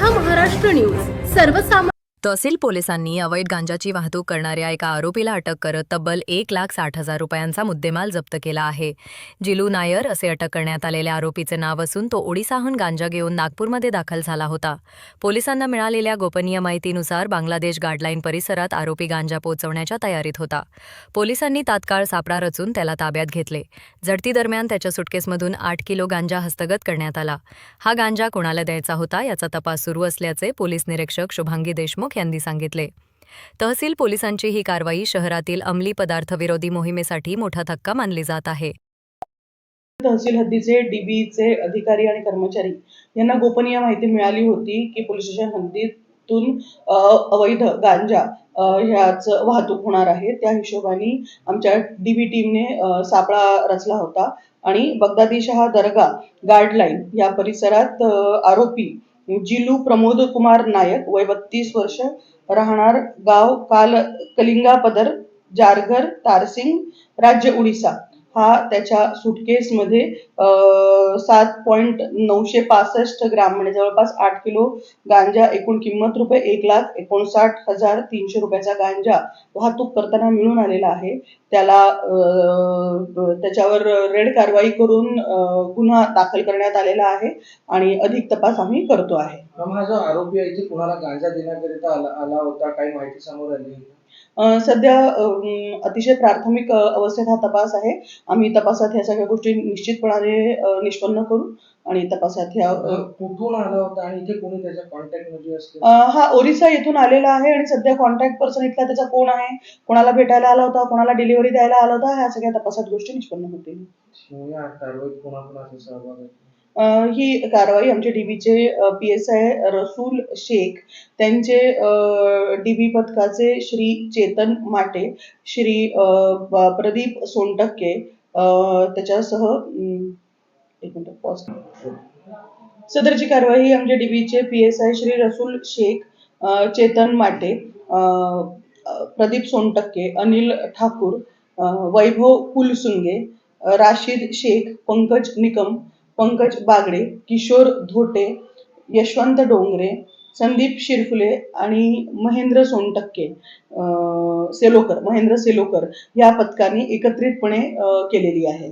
हा महाराष्ट्र न्यूज. सर्वसामान्य तहसील पोलिसांनी अवैध गांजाची वाहतूक करणाऱ्या एका आरोपीला अटक करत तब्बल एक लाख साठ हजार रुपयांचा मुद्देमाल जप्त केला आहे. जिलू नायर असे अटक करण्यात आलेल्या आरोपीचे नाव असून तो ओडिसाहून गांजा घेऊन नागपूरमध्ये दाखल झाला होता. पोलिसांना मिळालेल्या गोपनीय माहितीनुसार बांगलादेश गाडलाईन परिसरात आरोपी गांजा पोहोचवण्याच्या तयारीत होता. पोलिसांनी तात्काळ सापळा रचून त्याला ताब्यात घेतले. झडती दरम्यान त्याच्या सुटकेसमधून आठ किलो गांजा हस्तगत करण्यात आला. हा गांजा कोणाला द्यायचा होता याचा तपास सुरू असल्याचे पोलीस निरीक्षक शुभांगी देशमुख देशमुख यांनी सांगितले. तहसील पोलिसांची ही कारवाई शहरातील अंमली पदार्थ विरोधी मोहिमेसाठी मोठा धक्का मानली जात आहे. तहसील हद्दीचे डीबीचे अधिकारी आणि कर्मचारी यांना गोपनीय माहिती मिळाली होती की पोलीस स्टेशन हद्दीतून अवैध गांजा ह्याच वाहतूक होणार आहे. त्या हिशोबाने आमच्या डीबी टीमने सापळा रचला होता. आणि बगदादी शहा दर्गा गार्डलाईन या परिसरात आरोपी जिलू प्रमोद कुमार नायक वय बत्तीस वर्ष राहणार गाव काल कलिंगा पदर जारघर तारसिंग राज्य उडीसा हा त्याच्या सुटकेसमध्ये अं, सात पॉईंट नऊशे पासष्ट ग्राम म्हणजे जवळपास आठ किलो गांजा एकूण किंमत रुपये एक लाख एकोणसाठ हजार तीनशे रुपयाचा गांजा वाहतूक करताना मिळून आलेला आहे. त्याला अं, त्याच्यावर रेड कारवाई करून गुन्हा दाखल करण्यात आलेला आहे आणि अधिक तपास आम्ही करतो आहे. हा जो आरोपी आहे कुणाला गांजा देण्याकरिता आला आला होता काही माहिती समोर आली. सध्या अतिशय प्राथमिक अवस्थेत हा तपास आहे. आम्ही तपासात ह्या सगळ्या गोष्टी निश्चितपणाने निष्पन्न करू आणि तपासात ह्या कुठून आला होता आणि इथे कोणी त्याच्या कॉन्टॅक्टमध्ये हा ओरिसा येथून आलेला आहे आणि सध्या कॉन्टॅक्ट पर्सन इथला त्याचा कोण आहे? कोणाला भेटायला आला होता? कोणाला डिलिव्हरी द्यायला आला होता? ह्या सगळ्या तपासात गोष्टी निष्पन्न होतील. ही कारवाई आमचे डीबीचे P S I Rasool Shaikh त्यांचे डीबी पथकाचे श्री चेतन माटे श्री ब- प्रदीप सोनटक्के त्याच्यासह अं, एक मिनिट pause. सदरची कारवाई ही आमचे डीबीचे P S I Shri Rasool Shaikh Chetan Mate Pradeep Sontakke Anil Thakur वैभव कुलसुंगे राशिद शेख पंकज निकम पंकज बागडे किशोर धोटे यशवंत डोंगरे संदीप शिरफुले आणि महेंद्र सोनटक्के अं, सेलोकर महेंद्र सेलोकर या पथकाने एकत्रितपणे केलेली आहे.